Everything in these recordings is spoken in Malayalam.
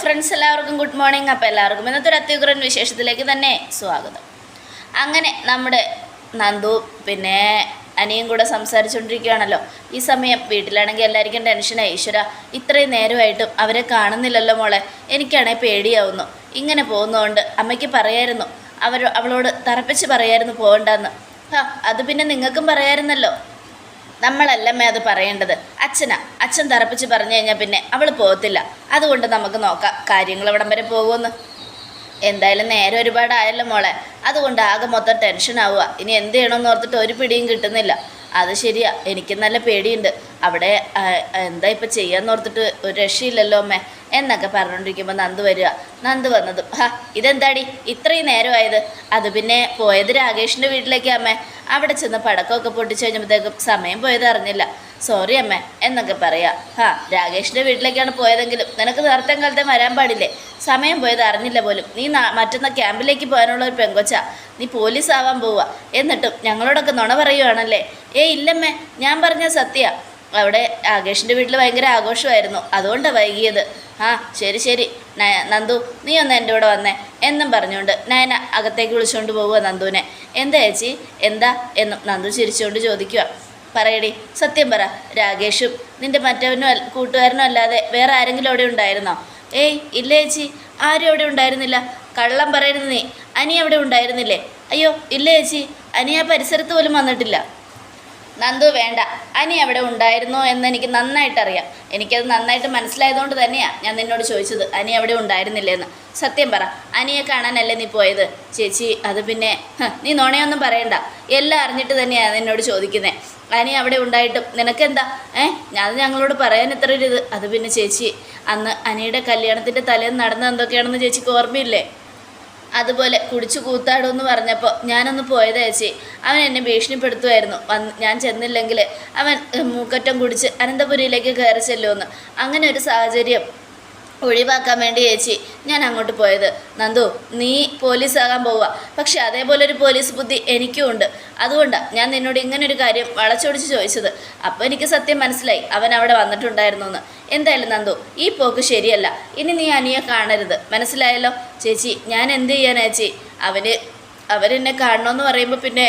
ഫ്രണ്ട്സ് എല്ലാവർക്കും ഗുഡ് മോർണിംഗ് അപ്പോൾ എല്ലാവർക്കും ഇന്നത്തെ ഒരു അത്യുഗ്രൻ വിശേഷത്തിലേക്ക് തന്നെ സ്വാഗതം. അങ്ങനെ നമ്മുടെ നന്ദു പിന്നെ അനിയും കൂടെ സംസാരിച്ചുകൊണ്ടിരിക്കുകയാണല്ലോ ഈ സമയം വീട്ടിലാണെങ്കിൽ എല്ലാവർക്കും ടെൻഷനായി ഈശ്വര ഇത്രയും നേരമായിട്ടും അവരെ കാണുന്നില്ലല്ലോ മോളെ. എനിക്കാണെ പേടിയാവുന്നു. ഇങ്ങനെ പോകുന്നതുകൊണ്ട് അമ്മയ്ക്ക് പറയായിരുന്നു. അവർ അവളോട് തറപ്പിച്ച് പറയായിരുന്നു പോകണ്ടെന്ന്. ആ അത് പിന്നെ നിങ്ങൾക്കും പറയായിരുന്നല്ലോ. നമ്മളല്ലമ്മേ അത് പറയേണ്ടത്. അച്ഛനാ അച്ഛൻ തറപ്പിച്ച് പറഞ്ഞു കഴിഞ്ഞാൽ പിന്നെ അവൾ പോകത്തില്ല. അതുകൊണ്ട് നമുക്ക് നോക്കാം കാര്യങ്ങൾ ഇവിടം വരെ പോകുമെന്ന്. എന്തായാലും നേരെ ഒരുപാടായല്ലോ മോളെ. അതുകൊണ്ട് ആകെ മൊത്തം ടെൻഷൻ ആവുക. ഇനി എന്ത് ചെയ്യണമെന്ന് ഓർത്തിട്ട് ഒരു പിടിയും കിട്ടുന്നില്ല. അത് ശരിയാ. എനിക്ക് നല്ല പേടിയുണ്ട്. അവിടെ എന്താ ഇപ്പം ചെയ്യാന്ന് ഓർത്തിട്ട് ഒരു രക്ഷയില്ലല്ലോ അമ്മേ. എന്നൊക്കെ പറഞ്ഞുകൊണ്ടിരിക്കുമ്പോൾ നന്ദ് വരിക. നന്ദ് വന്നതും ഹാ ഇതെന്താടി? ഇത്രയും നേരമായത്. അത് പിന്നെ പോയത് രാകേഷിന്റെ വീട്ടിലേക്ക് അമ്മേ. അവിടെ ചെന്ന് പടക്കമൊക്കെ പൊട്ടിച്ചു കഴിഞ്ഞപ്പോഴത്തേക്കും സമയം പോയത് അറിഞ്ഞില്ല. സോറി അമ്മേ എന്നൊക്കെ പറയാം. ഹാ രാകേഷിന്റെ വീട്ടിലേക്കാണ് പോയതെങ്കിലും നിനക്ക് നേരത്തെ കാലത്തെ വരാൻ പാടില്ലേ? സമയം പോയത് അറിഞ്ഞില്ല പോലും. നീ മറ്റൊന്ന് ക്യാമ്പിലേക്ക് പോകാനുള്ള ഒരു പെങ്കൊച്ച. നീ പോലീസ് ആവാൻ പോവുക എന്നിട്ടും ഞങ്ങളോടൊക്കെ നുണ പറയുവാണല്ലേ? ഏ ഇല്ലമ്മേ ഞാൻ പറഞ്ഞ സത്യ. അവിടെ ആകേഷിന്റെ വീട്ടിൽ ഭയങ്കര ആഘോഷമായിരുന്നു. അതുകൊണ്ടാണ് വൈകിയത്. ആ ശരി ശരി. നന്ദു നീ ഒന്ന് എന്റെ കൂടെ വന്നേ. എന്നും പറഞ്ഞുകൊണ്ട് നയന അകത്തേക്ക് വിളിച്ചുകൊണ്ട് പോവുക നന്ദുവിനെ. എന്താ ചേച്ചി? എന്താ? എന്നും നന്ദു ചിരിച്ചുകൊണ്ട് ചോദിക്കുക പറയടി സത്യം പറ. രാകേഷും നിന്റെ മറ്റവനും കൂട്ടുകാരനും അല്ലാതെ വേറെ ആരെങ്കിലും അവിടെ ഉണ്ടായിരുന്നോ? ഏയ് ഇല്ല ചേച്ചി. ആരും അവിടെ ഉണ്ടായിരുന്നില്ല. കള്ളം പറയരുത് നീ. അനി അവിടെ ഉണ്ടായിരുന്നില്ലേ? അയ്യോ ഇല്ല ചേച്ചി. അനി ആ പരിസരത്ത് പോലും വന്നിട്ടില്ല. നന്ദു വേണ്ട. അനി അവിടെ ഉണ്ടായിരുന്നോ എന്ന് എനിക്ക് നന്നായിട്ട് അറിയാം എനിക്കത് നന്നായിട്ട് മനസ്സിലായതുകൊണ്ട് തന്നെയാണ് ഞാൻ നിന്നോട് ചോദിച്ചത്. അനി അവിടെ ഉണ്ടായിരുന്നില്ലെന്ന്. സത്യം പറ അനിയെ കാണാനല്ലേ നീ പോയത്? ചേച്ചി അത് പിന്നെ നീ നുണയൊന്നും പറയണ്ട. എല്ലാം അറിഞ്ഞിട്ട് തന്നെയാണ് നിന്നോട് ചോദിക്കുന്നത് അനി അവിടെ ഉണ്ടായിട്ടും നിനക്കെന്താ? ഏ അത് ഞങ്ങളോട് പറയാൻ ഇത്ര ഒരു ഇത്? അത് പിന്നെ ചേച്ചി അന്ന് അനിയുടെ കല്യാണത്തിന്റെ തലേന്ന് നടന്നത് എന്തൊക്കെയാണെന്ന് ചേച്ചിക്ക് ഓർമ്മയില്ലേ? അതുപോലെ കുടിച്ചു കൂത്താടുമെന്ന് പറഞ്ഞപ്പോൾ ഞാനൊന്ന് പോയത് ചേച്ചി. അവൻ എന്നെ ഭീഷണിപ്പെടുത്തുമായിരുന്നു വന്ന് ഞാൻ ചെന്നില്ലെങ്കിൽ അവൻ മൂക്കറ്റം കുടിച്ച് അനന്തപുരിയിലേക്ക് കയറി ചെല്ലുമെന്ന്. അങ്ങനെ ഒരു സാഹചര്യം ഒഴിവാക്കാൻ വേണ്ടി ചേച്ചി ഞാൻ അങ്ങോട്ട് പോയത്. നന്ദു നീ പോലീസാകാൻ പോവുക. പക്ഷെ അതേപോലെ ഒരു പോലീസ് ബുദ്ധി എനിക്കും ഉണ്ട്. അതുകൊണ്ടാണ് ഞാൻ നിന്നോട് ഇങ്ങനൊരു കാര്യം വളച്ചൊടിച്ച് ചോദിച്ചത്. അപ്പോൾ എനിക്ക് സത്യം മനസ്സിലായി. അവൻ അവിടെ വന്നിട്ടുണ്ടായിരുന്നു എന്ന് എന്തായാലും നന്ദു ഈ പോക്ക് ശരിയല്ല. ഇനി നീ അനിയെ കാണരുത്. മനസ്സിലായല്ലോ? ചേച്ചി ഞാൻ എന്ത് ചെയ്യാനാ ചേച്ചി? അവന് അവരെന്നെ കാണണമെന്ന് പറയുമ്പോൾ പിന്നെ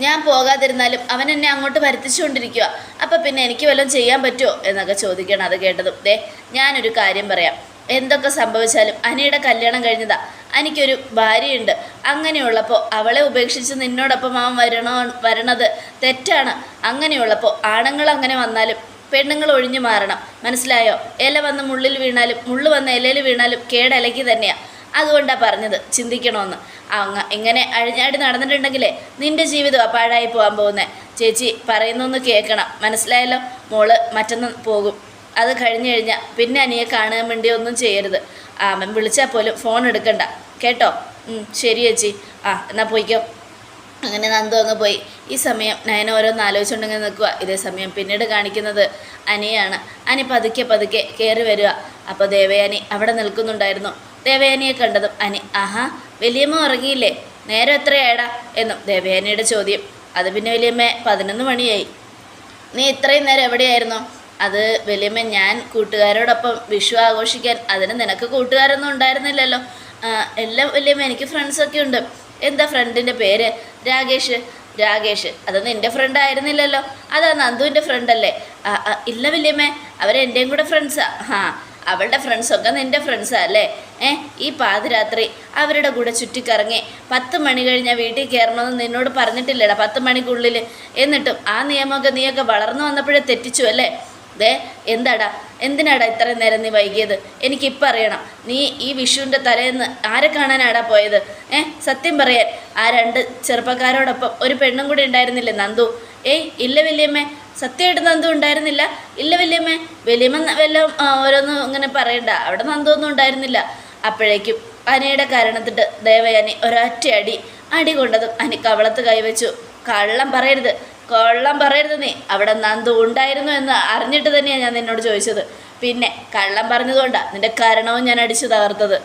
ഞാൻ പോകാതിരുന്നാലും അവൻ എന്നെ അങ്ങോട്ട് വരുത്തിച്ചുകൊണ്ടിരിക്കുക അപ്പം പിന്നെ എനിക്ക് വല്ലതും ചെയ്യാൻ പറ്റുമോ എന്നൊക്കെ ചോദിക്കണം അത് കേട്ടതും. ദേ ഞാനൊരു കാര്യം പറയാം. എന്തൊക്കെ സംഭവിച്ചാലും അനിയുടെ കല്യാണം കഴിഞ്ഞതാ. എനിക്കൊരു ഭാര്യയുണ്ട്. അങ്ങനെയുള്ളപ്പോൾ അവളെ ഉപേക്ഷിച്ച് നിന്നോടൊപ്പം അവൻ വരണോ വരണത് തെറ്റാണ്. അങ്ങനെയുള്ളപ്പോൾ ആണുങ്ങൾ അങ്ങനെ വന്നാലും പെണ്ണുങ്ങൾ ഒഴിഞ്ഞു മാറണം. മനസ്സിലായോ? ഇല വന്ന് മുള്ളിൽ വീണാലും മുള്ളു വന്ന് ഇലയിൽ വീണാലും കേടലക്കി തന്നെയാണ് അതുകൊണ്ടാണ് പറഞ്ഞത്. ചിന്തിക്കണമെന്ന് അങ്ങ ഇങ്ങനെ അഴിഞ്ഞാടി നടന്നിട്ടുണ്ടെങ്കിലേ നിന്റെ ജീവിതം പാഴായി പോകാൻ പോകുന്നത് ചേച്ചി പറയുന്നൊന്ന് കേൾക്കണം. മനസ്സിലായല്ലോ? മോൾ മറ്റൊന്ന് പോകും. അത് കഴിഞ്ഞു കഴിഞ്ഞാൽ പിന്നെ അനിയെ കാണാൻ വേണ്ടി ഒന്നും ചെയ്യരുത്. അവൻ വിളിച്ചാൽ പോലും ഫോൺ എടുക്കണ്ട. കേട്ടോ? ശരി ചേച്ചി. ആ എന്നാൽ പോയിക്കോ. അങ്ങനെ നന്ദു അങ്ങ് പോയി. ഈ സമയം നയന ഓരോന്ന് ആലോചിച്ചുകൊണ്ടിങ്ങനെ നിൽക്കുക ഇതേ സമയം പിന്നീട് കാണിക്കുന്നത് അനിയാണ്. അനി പതുക്കെ പതുക്കെ കയറി വരിക അപ്പോൾ ദേവയാനി അവിടെ നിൽക്കുന്നുണ്ടായിരുന്നു. ദേവയാനിയെ കണ്ടതും അനി ആഹാ വലിയമ്മ ഉറങ്ങിയില്ലേ? നേരം എത്രയായടാ? എന്നും ദേവയാനിയുടെ ചോദ്യം. അത് പിന്നെ വലിയമ്മ പതിനൊന്ന് മണിയായി. നീ ഇത്രയും നേരം എവിടെയായിരുന്നു? അത് വലിയമ്മ ഞാൻ കൂട്ടുകാരോടൊപ്പം വിഷു ആഘോഷിക്കാൻ. അതിന് നിനക്ക് കൂട്ടുകാരൊന്നും ഉണ്ടായിരുന്നില്ലല്ലോ. എല്ലാം വലിയമ്മ എനിക്ക് ഫ്രണ്ട്സൊക്കെ ഉണ്ട്. എന്താ ഫ്രണ്ടിന്റെ പേര്? രാകേഷ്. രാകേഷ് അത് നിന്റെ ഫ്രണ്ട് ആയിരുന്നില്ലല്ലോ. അതാ നന്ദുവിന്റെ ഫ്രണ്ടല്ലേ ഇല്ല വലിയമ്മേ അവരെന്റെയും കൂടെ ഫ്രണ്ട്സാ ആ. അവളുടെ ഫ്രണ്ട്സൊക്കെ നിന്റെ ഫ്രണ്ട്സാ അല്ലേ? ഏ ഈ പാതിരാത്രി അവരുടെ കൂടെ ചുറ്റിക്കറങ്ങി. പത്ത് മണി കഴിഞ്ഞാൽ വീട്ടിൽ കയറണമെന്ന് നിന്നോട് പറഞ്ഞിട്ടില്ലടാ പത്ത് മണിക്കുള്ളിൽ എന്നിട്ടും ആ നിയമമൊക്കെ നീയൊക്കെ വളർന്നു വന്നപ്പോഴേ തെറ്റിച്ചു അല്ലേ? ദേ എന്താടാ? എന്തിനാടാ ഇത്രയും നേരം നീ വൈകിയത്? എനിക്കിപ്പം അറിയണം. നീ ഈ വിഷുവിന്റെ തലേന്ന് ആരെ കാണാനാടാ പോയത്? ഏ സത്യം പറയാൻ. ആ രണ്ട് ചെറുപ്പക്കാരോടൊപ്പം ഒരു പെണ്ണും കൂടി ഉണ്ടായിരുന്നില്ലേ നന്ദു? ഏയ് ഇല്ല വല്യമ്മേ. സത്യമായിട്ട് നന്ദു ഉണ്ടായിരുന്നില്ല? ഇല്ല വല്യമ്മേ. വല്യമ്മ വല്ല ഓരോന്നും ഇങ്ങനെ പറയണ്ട. അവിടെ നന്ദു ഒന്നും ഉണ്ടായിരുന്നില്ല. അപ്പോഴേക്കും അനയുടെ കാരണത്തിട്ട് ദേവയാനി ഒരൊറ്റ അടി അടി കൊണ്ടതും അനി കവളത്ത് കൈവച്ചു. കള്ളം പറയരുത് കൊള്ളം പറയരുത് നീ. അവിടെ നന്ദു ഉണ്ടായിരുന്നു എന്ന് അറിഞ്ഞിട്ട് തന്നെയാണ് ഞാൻ നിന്നോട് ചോദിച്ചത്. പിന്നെ കള്ളം പറഞ്ഞതുകൊണ്ടാണ് നിന്റെ കാരണവും ഞാൻ അടിച്ചു തകർത്തത്.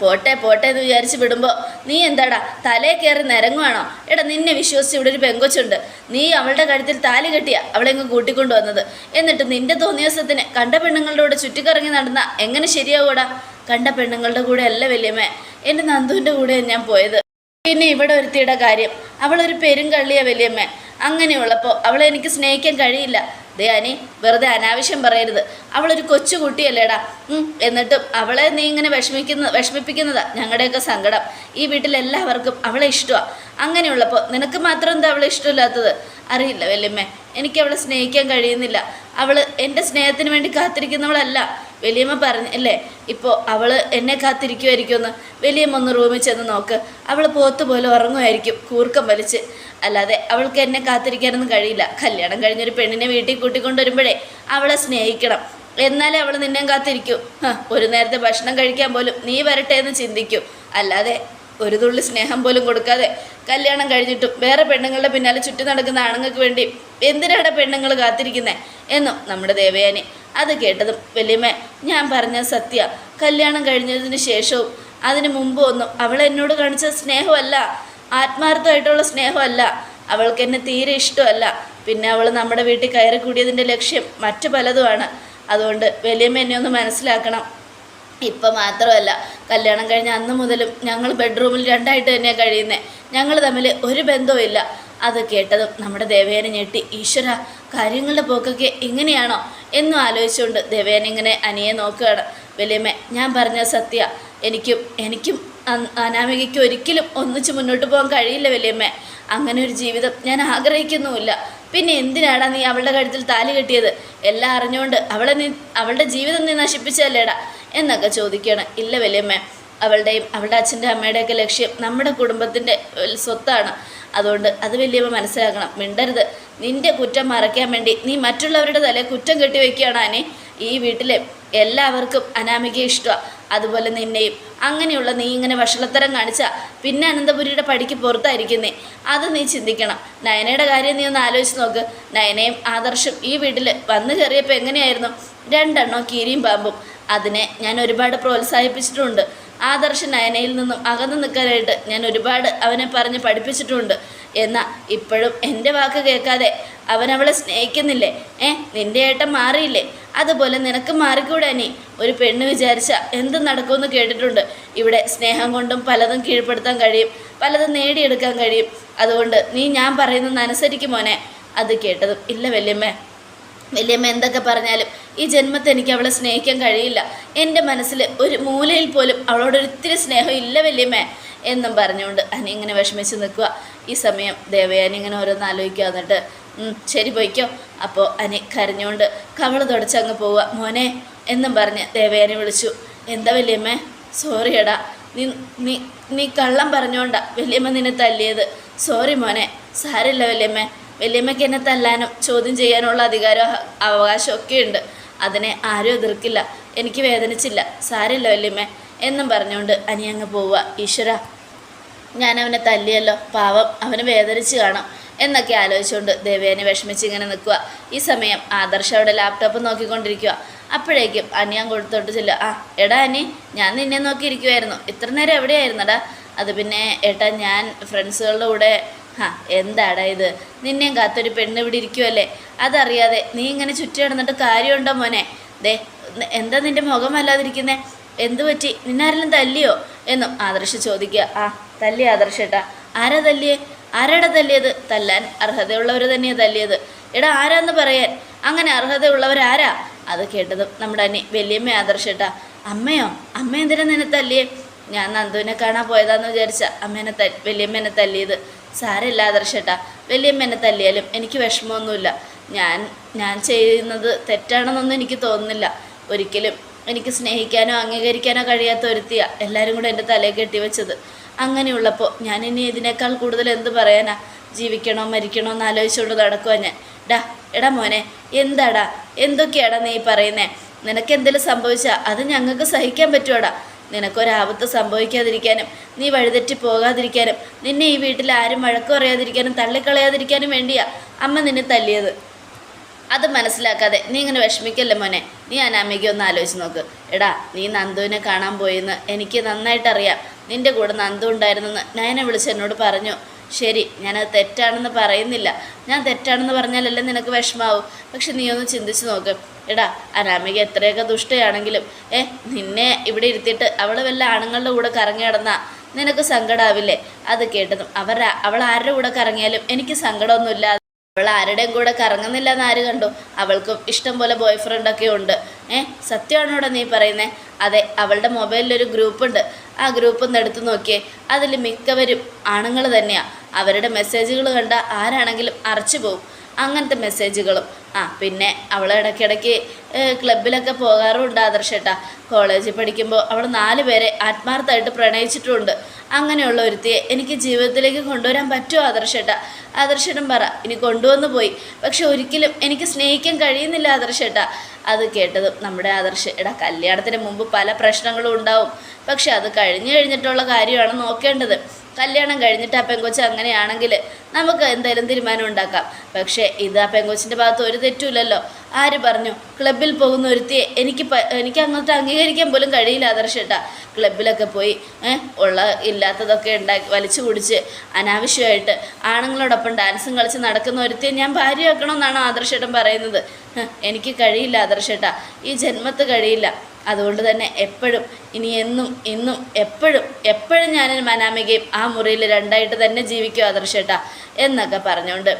പോട്ടെ പോട്ടെ എന്ന് വിചാരിച്ച് വിടുമ്പോൾ നീ എന്താടാ തലേ കയറി നിരങ്ങുവാണോ? എടാ നിന്നെ വിശ്വസിച്ച് ഇവിടെ ഒരു പെങ്കൊച്ചുണ്ട്. നീ അവളുടെ കഴുത്തിൽ താലി കെട്ടിയ അവളെ ഇങ്ങ് കൂട്ടിക്കൊണ്ടു വന്നത് എന്നിട്ട് നിന്റെ തോന്നിയ ദിവസത്തിന് കണ്ട പെണ്ണുങ്ങളുടെ കൂടെ ചുറ്റിക്കറങ്ങി നടന്ന എങ്ങനെ ശരിയാവൂടാ? കണ്ട പെണ്ണുങ്ങളുടെ കൂടെ അല്ല വലിയമ്മേ. എന്റെ നന്ദുവിന്റെ കൂടെയാണ് ഞാൻ പോയത്. പിന്നെ ഇവിടെ ഒരുത്തിയുടെ കാര്യം. അവളൊരു പെരുങ്കള്ളിയ വലിയമ്മ. അങ്ങനെയുള്ളപ്പോൾ അവളെ എനിക്ക് സ്നേഹിക്കാൻ കഴിയില്ല. ദയാനി വെറുതെ അനാവശ്യം പറയരുത്. അവളൊരു കൊച്ചു കുട്ടിയല്ലേടാ എന്നിട്ടും അവളെ നീ ഇങ്ങനെ വിഷമിക്കുന്ന വിഷമിപ്പിക്കുന്നതാ ഞങ്ങളുടെയൊക്കെ സങ്കടം. ഈ വീട്ടിലെല്ലാവർക്കും അവളെ ഇഷ്ടമാണ് അങ്ങനെയുള്ളപ്പോൾ നിനക്ക് മാത്രം എന്താ അവളെ ഇഷ്ടമില്ലാത്തത്? അറിയില്ല വല്യമ്മേ. എനിക്ക് അവളെ സ്നേഹിക്കാൻ കഴിയുന്നില്ല. അവൾ എന്റെ സ്നേഹത്തിന് വേണ്ടി കാത്തിരിക്കുന്നവളല്ല. വലിയമ്മ പറഞ്ഞ അല്ലേ? ഇപ്പോൾ അവൾ എന്നെ കാത്തിരിക്കുമായിരിക്കുമെന്ന് വലിയമ്മ ഒന്ന് റൂമിൽ ചെന്ന് നോക്ക്. അവൾ പോത്ത് പോലെ ഉറങ്ങുമായിരിക്കും കൂർക്കം വലിച്ച്. അല്ലാതെ അവൾക്ക് എന്നെ കാത്തിരിക്കാനൊന്നും കഴിയില്ല. കല്യാണം കഴിഞ്ഞൊരു പെണ്ണിനെ വീട്ടിൽ കൂട്ടിക്കൊണ്ടുവരുമ്പോഴേ അവളെ സ്നേഹിക്കണം. എന്നാലേ അവൾ നിന്നെ കാത്തിരിക്കൂ. ഒരു നേരത്തെ ഭക്ഷണം കഴിക്കാൻ പോലും നീ വരട്ടെ എന്ന് ചിന്തിക്കും. അല്ലാതെ ഒരു തുള്ളി സ്നേഹം പോലും കൊടുക്കാതെ കല്യാണം കഴിഞ്ഞിട്ടും വേറെ പെണ്ണുങ്ങളുടെ പിന്നാലെ ചുറ്റി നടക്കുന്ന ആണുങ്ങൾക്ക് വേണ്ടി എന്തിനാണ് പെണ്ണുങ്ങൾ കാത്തിരിക്കുന്നത് എന്നും നമ്മുടെ ദേവയാനി അത് കേട്ടതും വലിയമ്മ. ഞാൻ പറഞ്ഞ സത്യ കല്യാണം കഴിഞ്ഞതിന് ശേഷവും അതിനു മുമ്പ് ഒന്നും അവൾ എന്നോട് കാണിച്ച സ്നേഹമല്ല. ആത്മാർത്ഥമായിട്ടുള്ള സ്നേഹമല്ല. അവൾക്ക് എന്നെ തീരെ ഇഷ്ടമല്ല. പിന്നെ അവൾ നമ്മുടെ വീട്ടിൽ കയറി കൂടിയതിന്റെ ലക്ഷ്യം മറ്റു പലതുമാണ്. അതുകൊണ്ട് വലിയമ്മ എന്നെ ഒന്ന് മനസ്സിലാക്കണം. ഇപ്പം മാത്രമല്ല കല്യാണം കഴിഞ്ഞ അന്ന് മുതലും ഞങ്ങൾ ബെഡ്റൂമിൽ രണ്ടായിട്ട് തന്നെയാണ് കഴിയുന്നത് ഞങ്ങൾ തമ്മിൽ ഒരു ബന്ധവുമില്ല. അത് കേട്ടതും നമ്മുടെ ദേവേനെ ഞെട്ടി ഈശ്വര കാര്യങ്ങളുടെ പോക്കൊക്കെ ഇങ്ങനെയാണോ എന്നും ആലോചിച്ചുകൊണ്ട് ദേവേന ഇങ്ങനെ അനിയെ നോക്കുകയാണ്. വലിയമ്മ ഞാൻ പറഞ്ഞ സത്യ. എനിക്കും എനിക്കും അനാമികയ്ക്കും ഒരിക്കലും ഒന്നിച്ച് മുന്നോട്ട് പോകാൻ കഴിയില്ല വലിയമ്മ. അങ്ങനെ ഒരു ജീവിതം ഞാൻ ആഗ്രഹിക്കുന്നുമില്ല. പിന്നെ എന്തിനാടാ നീ അവളുടെ കഴുത്തിൽ താലി കെട്ടിയത്? എല്ലാം അറിഞ്ഞുകൊണ്ട് അവളെ നീ അവളുടെ ജീവിതം നീ നശിപ്പിച്ചല്ലേടാ എന്നൊക്കെ ചോദിക്കുകയാണ്. ഇല്ല വലിയമ്മ. അവളുടെയും അവളുടെ അച്ഛന്റെ അമ്മയുടെയൊക്കെ ലക്ഷ്യം നമ്മുടെ കുടുംബത്തിന്റെ സ്വത്താണ്. അതുകൊണ്ട് അത് വലിയമ്മ മനസ്സിലാക്കണം. മിണ്ടരുത്. നിന്റെ കുറ്റം മറയ്ക്കാൻ വേണ്ടി നീ മറ്റുള്ളവരുടെ തല കുറ്റം കെട്ടി വെക്കുകയാണ് അനെ. ഈ വീട്ടിലെ എല്ലാവർക്കും അനാമിക ഇഷ്ടമാണ് അതുപോലെ നിന്നെയും. അങ്ങനെയുള്ള നീ ഇങ്ങനെ വഷളത്തരം കാണിച്ചാൽ പിന്നെ അനന്തപുരിയുടെ പടിക്ക് പുറത്തായിരിക്കുന്നേ. അത് നീ ചിന്തിക്കണം. നയനയുടെ കാര്യം നീ ഒന്ന് ആലോചിച്ച് നോക്ക്. നയനയും ആദർശം ഈ വീട്ടിൽ വന്നു കയറിയപ്പോൾ എങ്ങനെയായിരുന്നു? രണ്ടെണ്ണോ കീരിയും പാമ്പും. അതിനെ ഞാൻ ഒരുപാട് പ്രോത്സാഹിപ്പിച്ചിട്ടുണ്ട്. ആദർശ നയനയിൽ നിന്നും അകന്നു നിൽക്കാനായിട്ട് ഞാൻ ഒരുപാട് അവനെ പറഞ്ഞ് പഠിപ്പിച്ചിട്ടുണ്ട്. എന്നാൽ ഇപ്പോഴും എന്റെ വാക്ക് കേൾക്കാതെ അവൻ അവളെ സ്നേഹിക്കുന്നില്ലേ? ഏ നിന്റെ ഏട്ടൻ മാറിയില്ലേ? അതുപോലെ നിനക്ക് മാറിക്കൂടെ ഒരു പെണ്ണ് വിചാരിച്ച എന്ത് നടക്കുമെന്ന് കേട്ടിട്ടുണ്ട്. ഇവിടെ സ്നേഹം കൊണ്ടും പലതും കീഴ്പ്പെടുത്താൻ കഴിയും പലതും നേടിയെടുക്കാൻ കഴിയും. അതുകൊണ്ട് നീ ഞാൻ പറയുന്നത് അനുസരിക്കും മോനെ അത് കേട്ടതും. ഇല്ല വല്യമ്മേ വല്യമ്മ എന്തൊക്കെ പറഞ്ഞാലും ഈ ജന്മത്തെ എനിക്ക് അവളെ സ്നേഹിക്കാൻ കഴിയില്ല. എന്റെ മനസ്സിൽ ഒരു മൂലയിൽ പോലും അവളോട് ഒരിത്തിരി സ്നേഹം ഇല്ല വല്യമ്മ എന്നും പറഞ്ഞുകൊണ്ട് അനി ഇങ്ങനെ വിഷമിച്ച് നിൽക്കുക. ഈ സമയം ദേവയാനി ഇങ്ങനെ ഓരോന്ന് ആലോചിക്കുക. എന്നിട്ട് ശരി പോയിക്കോ. അപ്പോൾ അനി കരഞ്ഞുകൊണ്ട് കവൾ തുടച്ചങ്ങ് പോവുക. മോനെ എന്നും പറഞ്ഞ് ദേവയാനി വിളിച്ചു. എന്താ വലിയമ്മേ? സോറി എടാ. നീ നീ നീ കള്ളം പറഞ്ഞുകൊണ്ടാ വലിയമ്മ നിന്നെ തല്ലിയത്. സോറി മോനെ. സാരില്ല വലിയമ്മേ. വലിയമ്മയ്ക്ക് എന്നെ തല്ലാനും ചോദ്യം ചെയ്യാനുള്ള അധികാരം അവകാശമൊക്കെ ഉണ്ട്. അതിനെ ആരും എതിർക്കില്ല. എനിക്ക് വേദനിച്ചില്ല. സാരില്ല വലിയമ്മേ എന്നും പറഞ്ഞുകൊണ്ട് അനിയങ്ങ് പോവുക. ഈശ്വര ഞാൻ അവനെ തല്ലിയല്ലോ. പാവം അവന് വേദനിച്ച് കാണാം എന്നൊക്കെ ആലോചിച്ചുകൊണ്ട് ദേവേനെ വിഷമിച്ച് ഇങ്ങനെ നിൽക്കുക. ഈ സമയം ആദർശ അവിടെ ലാപ്ടോപ്പ് നോക്കിക്കൊണ്ടിരിക്കുക. അപ്പോഴേക്കും അനിയാൻ കൊടുത്തോട്ട് ചെല്ലുക. ആ എടാ അനി ഞാൻ നിന്നെ നോക്കിയിരിക്കുമായിരുന്നു ഇത്ര നേരം എവിടെയായിരുന്നടാ? അത് പിന്നെ ഏട്ടാ ഞാൻ ഫ്രണ്ട്സുകളുടെ കൂടെ ഹാ എന്താടാ ഇത്? നിന്നെയും കാത്തൊരു പെണ്ണ് ഇവിടെ ഇരിക്കുമല്ലേ അതറിയാതെ നീ ഇങ്ങനെ ചുറ്റി നടന്നിട്ട് കാര്യമുണ്ടോ മോനെ? ദേ എന്താ നിന്റെ മുഖം വല്ലാതിരിക്കുന്നേ? എന്തു പറ്റി? നിന്നാരെല്ലാം തല്ലിയോ? എന്നും ആദർശ ചോദിക്കുക. ആ തല്ലി ആദർശേട്ടാ. ആരാ തല്ലിയേ? ആരാടാ തല്ലിയത്? തല്ലാൻ അർഹതയുള്ളവർ തന്നെയാണ് തല്ലിയത്. എടാ ആരാന്ന് പറയാൻ? അങ്ങനെ അർഹതയുള്ളവരാരാ അത് കേട്ടതും നമ്മുടെ അനി വലിയമ്മ ആദർശേട്ടാ. അമ്മയോ? അമ്മ എന്തിനാ നിന്നെ തല്ലിയേ? ഞാൻ നന്ദുവിനെ കാണാൻ പോയതാന്ന് വിചാരിച്ച അമ്മേനെ ത വലിയമ്മേനെ തല്ലിയത്. സാരമില്ല ആദർശേട്ടാ. വലിയമ്മേനെ തല്ലിയാലും എനിക്ക് വിഷമമൊന്നുമില്ല. ഞാൻ ഞാൻ ചെയ്യുന്നത് തെറ്റാണെന്നൊന്നും എനിക്ക് തോന്നുന്നില്ല. ഒരിക്കലും എനിക്ക് സ്നേഹിക്കാനോ അംഗീകരിക്കാനോ കഴിയാത്ത ഒരുത്തിയ എല്ലാവരും കൂടെ എന്റെ തലയിൽ കെട്ടിവെച്ചത്. അങ്ങനെയുള്ളപ്പോൾ ഞാൻ ഇനി ഇതിനേക്കാൾ കൂടുതൽ എന്ത് പറയാനാ? ജീവിക്കണോ മരിക്കണോ എന്ന് ആലോചിച്ചുകൊണ്ട് നടക്കുക ഞാൻ. ഡാ എടാ മോനെ എന്താടാ? എന്തൊക്കെയാടാ നീ പറയുന്നേ? നിനക്ക് എന്തെങ്കിലും സംഭവിച്ചാൽ അത് ഞങ്ങൾക്ക് സഹിക്കാൻ പറ്റുമോടാ നിനക്കൊരാപത്ത് സംഭവിക്കാതിരിക്കാനും നീ വഴിതെറ്റി പോകാതിരിക്കാനും നിന്നെ ഈ വീട്ടിൽ ആരും വഴക്ക് പറയാതിരിക്കാനും തള്ളിക്കളയാതിരിക്കാനും വേണ്ടിയാ അമ്മ നിന്നെ തല്ലിയത്. അത് മനസ്സിലാക്കാതെ നീ ഇങ്ങനെ വിഷമിക്കല്ലേ മോനെ? നീ അനാമിക ഒന്ന് ആലോചിച്ച് നോക്ക്. എടാ നീ നന്ദുവിനെ കാണാൻ പോയെന്ന് എനിക്ക് നന്നായിട്ട് നിന്റെ കൂടെ നന്ദു നയനെ വിളിച്ച് എന്നോട് പറഞ്ഞു. ശരി ഞാനത് തെറ്റാണെന്ന് പറയുന്നില്ല. ഞാൻ തെറ്റാണെന്ന് പറഞ്ഞാലല്ലേ നിനക്ക് വിഷമാവും. പക്ഷെ നീ ഒന്ന് ചിന്തിച്ച് നോക്ക്. എടാ അനാമിക എത്രയൊക്കെ ദുഷ്ടയാണെങ്കിലും ഏ നിന്നെ ഇവിടെ ഇരുത്തിയിട്ട് അവൾ വല്ല ആണുങ്ങളുടെ കൂടെ കറങ്ങി കിടന്നാ നിനക്ക് സങ്കടാവില്ലേ? അത് കേട്ടതും അവർ അവൾ ആരുടെ കൂടെ കറങ്ങിയാലും എനിക്ക് സങ്കടമൊന്നുമില്ല അവൾ ആരുടെയും കൂടെ കറങ്ങുന്നില്ല എന്ന് ആര് കണ്ടു? അവൾക്കും ഇഷ്ടം പോലെ ബോയ് ഫ്രണ്ടൊക്കെ ഉണ്ട്. ഏ സത്യമാണോടെ നീ പറയുന്നേ? അതെ അവളുടെ മൊബൈലിലൊരു ഗ്രൂപ്പുണ്ട് ആ ഗ്രൂപ്പ് ഒന്ന് എടുത്തു നോക്കിയേ. അതിൽ മിക്കവരും ആണുങ്ങൾ തന്നെയാണ് അവരുടെ മെസ്സേജുകൾ കണ്ട ആരാണെങ്കിലും അറച്ചു പോകും അങ്ങനത്തെ മെസ്സേജുകളും ആ പിന്നെ അവൾ ഇടയ്ക്കിടയ്ക്ക് ക്ലബിലൊക്കെ പോകാറുമുണ്ട് ആദർശേട്ടാ കോളേജിൽ പഠിക്കുമ്പോൾ അവൾ നാല് പേരെ ആത്മാർത്ഥമായിട്ട് പ്രണയിച്ചിട്ടുമുണ്ട് അങ്ങനെയുള്ള ഒരുത്തിയെ എനിക്ക് ജീവിതത്തിലേക്ക് കൊണ്ടുവരാൻ പറ്റുമോ ആദർശേട്ടാ ആദർശേട്ടൻ പറ ഇനി കൊണ്ടുവന്നു പോയി. പക്ഷെ ഒരിക്കലും എനിക്ക് സ്നേഹിക്കാൻ കഴിയുന്നില്ല ആദർശേട്ടാ അത് കേട്ടതും നമ്മുടെ ആദർശ എടാ കല്യാണത്തിന് മുമ്പ് പല പ്രശ്നങ്ങളും ഉണ്ടാവും. പക്ഷെ അത് കഴിഞ്ഞു കഴിഞ്ഞിട്ടുള്ള കാര്യമാണ് നോക്കേണ്ടത്. കല്യാണം കഴിഞ്ഞിട്ട് ആ പെങ്കൊച്ച് അങ്ങനെയാണെങ്കിൽ നമുക്ക് എന്തായാലും തീരുമാനം ഉണ്ടാക്കാം. പക്ഷേ ഇത് ആ പെങ്കൊച്ചിന്റെ ഭാഗത്ത് ഒരു തെറ്റുമില്ലല്ലോ. ആര് പറഞ്ഞു? ക്ലബിൽ പോകുന്ന ഒരുത്തിയെ എനിക്ക് എനിക്ക് അങ്ങോട്ട് അംഗീകരിക്കാൻ പോലും കഴിയില്ല ആദർശേട്ടാ ക്ലബിലൊക്കെ പോയി ഉള്ള ഇല്ലാത്തതൊക്കെ ഉണ്ടാക്കി വലിച്ചു കുടിച്ച് അനാവശ്യമായിട്ട് ആണുങ്ങളോടൊപ്പം ഡാൻസും കളിച്ച് നടക്കുന്ന ഒരുത്തിയെ ഞാൻ ഭാര്യയാക്കണമെന്നാണ് ആദർശേട്ടൻ പറയുന്നത്. എനിക്ക് കഴിയില്ല ആദർശേട്ടാ ഈ ജന്മത്ത് കഴിയില്ല. അതുകൊണ്ട് തന്നെ എപ്പോഴും ഇനി എന്നും ഇന്നും എപ്പോഴും എപ്പോഴും ഞാൻ മനാമികയും ആ മുറിയിൽ രണ്ടായിട്ട് തന്നെ ജീവിക്കും ആദർശേട്ടാ എന്നൊക്കെ പറഞ്ഞുകൊണ്ട്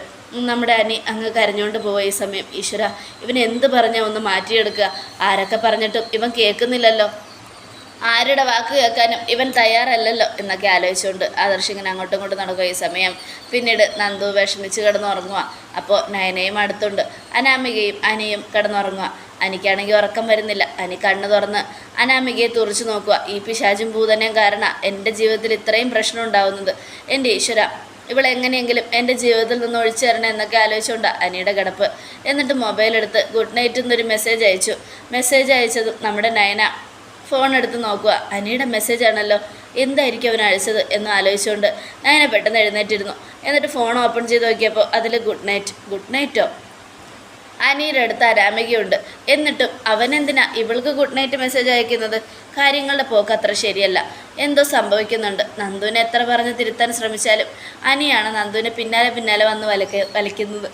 നമ്മുടെ അനി അങ്ങ് കരഞ്ഞുകൊണ്ട് പോവുക ഈ സമയം. ഈശ്വര ഇവൻ എന്ത് പറഞ്ഞാൽ ഒന്ന് മാറ്റിയെടുക്കുക? ആരൊക്കെ പറഞ്ഞിട്ടും ഇവൻ കേൾക്കുന്നില്ലല്ലോ. ആരുടെ വാക്ക് കേൾക്കാനും ഇവൻ തയ്യാറല്ലല്ലോ എന്നൊക്കെ ആലോചിച്ചുകൊണ്ട് ആദർശ് ഇങ്ങനെ അങ്ങോട്ടും ഇങ്ങോട്ടും നടക്കുക ഈ സമയം. പിന്നീട് നന്ദു വിഷമിച്ച് കിടന്നുറങ്ങുക അപ്പോൾ നയനയും അടുത്തുണ്ട്. അനാമികയും അനിയും കിടന്നുറങ്ങുക അനിക്കാണെങ്കിൽ ഉറക്കം വരുന്നില്ല. അനി കണ്ണു തുറന്ന് അനാമികയെ തുറച്ചു നോക്കുക. ഈ പിശാചും ഭൂതനെയും കാരണം എന്റെ ജീവിതത്തിൽ ഇത്രയും പ്രശ്നം ഉണ്ടാവുന്നത്. എന്റെ ഈശ്വര ഇവളെങ്ങനെയെങ്കിലും എന്റെ ജീവിതത്തിൽ നിന്ന് ഒഴിച്ചു തരണം എന്നൊക്കെ ആലോചിച്ചുകൊണ്ട് അനിയുടെ കിടപ്പ്. എന്നിട്ട് മൊബൈൽ എടുത്ത് ഗുഡ് നൈറ്റ് എന്നൊരു മെസ്സേജ് അയച്ചു. മെസ്സേജ് അയച്ചതും നമ്മുടെ നയന. ഫോൺ എടുത്ത് നോക്കുക. അനിയുടെ മെസ്സേജ് ആണല്ലോ എന്തായിരിക്കും അവൻ അയച്ചത് എന്ന് ആലോചിച്ചുകൊണ്ട് നയന പെട്ടെന്ന് എഴുന്നേറ്റിരുന്നു. എന്നിട്ട് ഫോൺ ഓപ്പൺ ചെയ്ത് നോക്കിയപ്പോൾ അതിൽ ഗുഡ് നൈറ്റ് ഗുഡ് നൈറ്റോ അനിയുടെ അടുത്ത് അരാമികയുണ്ട് എന്നിട്ടും അവൻ എന്തിനാ ഇവൾക്ക് ഗുഡ് നൈറ്റ് മെസ്സേജ് അയക്കുന്നത്? കാര്യങ്ങളുടെ പോക്ക് അത്ര ശരിയല്ല. എന്തോ സംഭവിക്കുന്നുണ്ട്. നന്ദുവിനെ എത്ര പറഞ്ഞ് തിരുത്താൻ ശ്രമിച്ചാലും അനിയാണ് നന്ദുവിനെ പിന്നാലെ പിന്നാലെ വന്ന് വലക്ക വലിക്കുന്നത്.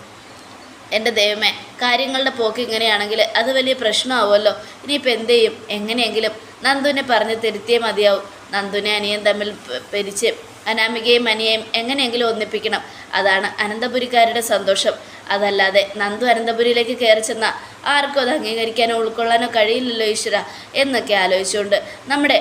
എന്റെ ദൈവമേ കാര്യങ്ങളുടെ പോക്ക് ഇങ്ങനെയാണെങ്കിൽ അത് വലിയ പ്രശ്നമാവുമല്ലോ. ഇനിയിപ്പോൾ എന്ത് ചെയ്യും? എങ്ങനെയെങ്കിലും നന്ദുവിനെ പറഞ്ഞ് തിരുത്തിയേ മതിയാവും. നന്ദുവിനെ അനിയൻ തമ്മിൽ പെരിച്ച് അനാമികയും അനിയയും എങ്ങനെയെങ്കിലും ഒന്നിപ്പിക്കണം. അതാണ് അനന്തപുരിക്കാരുടെ സന്തോഷം. അതല്ലാതെ നന്ദു അനന്തപുരിയിലേക്ക് കയറി ചെന്ന ആർക്കും അത് അംഗീകരിക്കാനോ ഉൾക്കൊള്ളാനോ കഴിയില്ലല്ലോ ഈശ്വര എന്നൊക്കെ ആലോചിച്ചുകൊണ്ട് നമ്മുടെ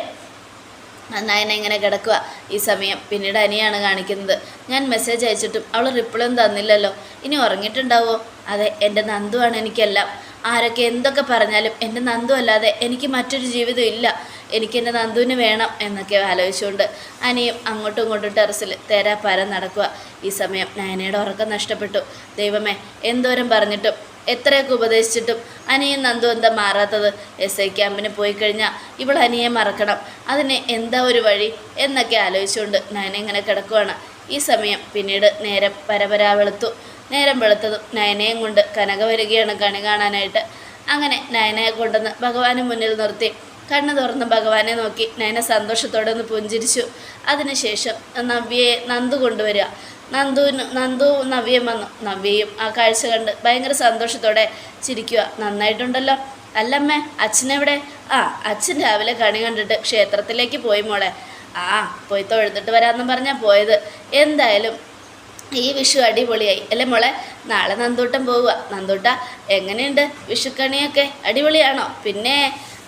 നയന ഇങ്ങനെ കിടക്കുക ഈ സമയം. പിന്നീട് അനിയാണ് കാണിക്കുന്നത്. ഞാൻ മെസ്സേജ് അയച്ചിട്ടും അവൾ റിപ്ലൈ ഒന്നും തന്നില്ലല്ലോ. ഇനി ഉറങ്ങിയിട്ടുണ്ടാവോ? അതെ എന്റെ നന്ദുവാണ് എനിക്കെല്ലാം. ആരൊക്കെ എന്തൊക്കെ പറഞ്ഞാലും എന്റെ നന്ദു അല്ലാതെ എനിക്ക് മറ്റൊരു ജീവിതം ഇല്ല. എനിക്ക് എന്റെ നന്ദുവിന് വേണം എന്നൊക്കെ ആലോചിച്ചുകൊണ്ട് അനിയും അങ്ങോട്ടും ഇങ്ങോട്ടും ടെറസിൽ തേരാ പരം നടക്കുക. ഈ സമയം നയനയുടെ ഉറക്കം നഷ്ടപ്പെട്ടു. ദൈവമേ എന്തോരം പറഞ്ഞിട്ടും എത്രയൊക്കെ ഉപദേശിച്ചിട്ടും അനിയും നന്ദു എന്താ മാറാത്തത്? എസ് ഐ ക്യാമ്പിന് പോയി കഴിഞ്ഞാൽ ഇവൾ അനിയെ മറക്കണം. അതിന് എന്താ ഒരു വഴി? എന്നൊക്കെ ആലോചിച്ചുകൊണ്ട് നയന ഇങ്ങനെ കിടക്കുവാണ്. ഈ സമയം പിന്നീട് നേരം പരപരാ വെളുത്തു. നേരം വെളുത്തതും നയനയും കൊണ്ട് കനക വരികയാണ് കണി കാണാനായിട്ട്. അങ്ങനെ നയനയെ കൊണ്ടുവന്ന് ഭഗവാന് മുന്നിൽ നിർത്തി. കണ്ണ് തുറന്ന് ഭഗവാനെ നോക്കി നയന സന്തോഷത്തോടെ ഒന്ന് പുഞ്ചിരിച്ചു. അതിനുശേഷം നവ്യയെ നന്ദു കൊണ്ടുവരിക. നന്ദുവിന് നന്ദു നവ്യം വന്നു. നവ്യയും ആ കാഴ്ച കണ്ട് ഭയങ്കര സന്തോഷത്തോടെ ചിരിക്കുക. നന്നായിട്ടുണ്ടല്ലോ. അല്ലമ്മേ അച്ഛനെവിടെ? ആ അച്ഛൻ രാവിലെ കണി കണ്ടിട്ട് ക്ഷേത്രത്തിലേക്ക് പോയി മോളെ. ആ പോയി തൊഴുതിട്ട് വരാമെന്ന് പറഞ്ഞാൽ പോയത്. എന്തായാലും ഈ വിഷു അടിപൊളിയായി. അല്ലേ മോളെ? നാളെ നന്ദൂട്ടം പോവുക. നന്ദൂട്ട എങ്ങനെയുണ്ട്? വിഷുക്കണിയൊക്കെ അടിപൊളിയാണോ? പിന്നെ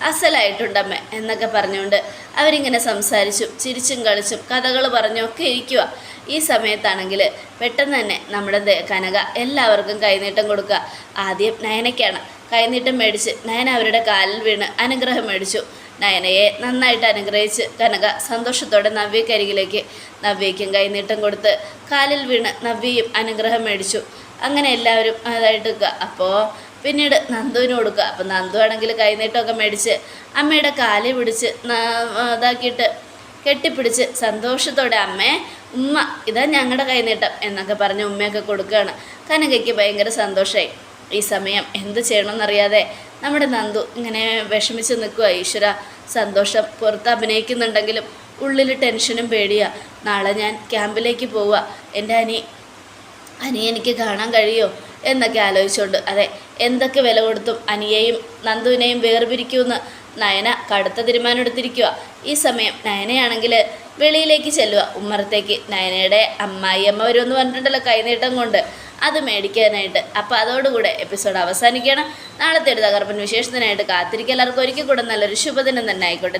അസലായിട്ടുണ്ടമ്മേ എന്നൊക്കെ പറഞ്ഞുകൊണ്ട് അവരിങ്ങനെ സംസാരിച്ചും ചിരിച്ചും കളിച്ചും കഥകൾ പറഞ്ഞും പറഞ്ഞൊക്കെ ഇരിക്കുക ഈ സമയത്താണെങ്കിൽ പെട്ടെന്ന് തന്നെ നമ്മുടെ കനക എല്ലാവർക്കും കൈനീട്ടം കൊടുക്കുക. ആദ്യം നയനയ്ക്കാണ്. കൈനീട്ടം മേടിച്ച് നയന അവരുടെ കാലിൽ വീണ് അനുഗ്രഹം മേടിച്ചു. നയനയെ നന്നായിട്ട് അനുഗ്രഹിച്ച് കനക സന്തോഷത്തോടെ നവ്യക്കരികിലേക്ക് നവ്യയ്ക്കും കൈനീട്ടം കൊടുത്ത് കാലിൽ വീണ് നവ്യയും അനുഗ്രഹം മേടിച്ചു. അങ്ങനെ എല്ലാവരും അതായിട്ട് അപ്പോൾ പിന്നീട് നന്ദുവിന് കൊടുക്കുക. അപ്പം നന്ദു ആണെങ്കിൽ കൈനീട്ടമൊക്കെ മേടിച്ച് അമ്മയുടെ കാലി പിടിച്ച് ഇതാക്കിയിട്ട് കെട്ടിപ്പിടിച്ച് സന്തോഷത്തോടെ അമ്മേ ഉമ്മ ഇതാ ഞങ്ങളുടെ കൈനീട്ടം എന്നൊക്കെ പറഞ്ഞ് ഉമ്മയൊക്കെ കൊടുക്കുകയാണ്. കനകയ്ക്ക് ഭയങ്കര സന്തോഷമായി ഈ സമയം എന്ത് ചെയ്യണമെന്നറിയാതെ നമ്മുടെ നന്ദു ഇങ്ങനെ വിഷമിച്ച് നിൽക്കുക ഈശ്വര സന്തോഷം പുറത്ത് അഭിനയിക്കുന്നുണ്ടെങ്കിലും ഉള്ളിൽ ടെൻഷനും പേടിയാ. നാളെ ഞാൻ ക്യാമ്പിലേക്ക് പോവുക. എന്റെ അനി അനി എനിക്ക് കാണാൻ കഴിയോ എന്നൊക്കെ ആലോചിച്ചുകൊണ്ട് അതെ എന്തൊക്കെ വില കൊടുത്തും അനിയെയും നന്ദുവിനെയും വേർപിരിക്കുമെന്ന് നയന കടുത്ത തീരുമാനം എടുത്തിരിക്കുക ഈ സമയം നയനയാണെങ്കിൽ വെളിയിലേക്ക് ചെല്ലുക ഉമ്മറത്തേക്ക് നയനയുടെ അമ്മായി അമ്മ വരുമെന്ന് പറഞ്ഞിട്ടുണ്ടല്ലോ കൈനീട്ടം കൊണ്ട്. അത് മേടിക്കാനായിട്ട്. അപ്പോൾ അതോടുകൂടെ എപ്പിസോഡ് അവസാനിക്കുകയാണ്. നാളത്തെ ഒരു തകർപ്പൻ വിശേഷത്തിനായിട്ട് കാത്തിരിക്കുക. എല്ലാവർക്കും ഒരിക്കൽ കൂടെ നല്ലൊരു ശുഭദിനം തന്നെ ആയിക്കോട്ടെ.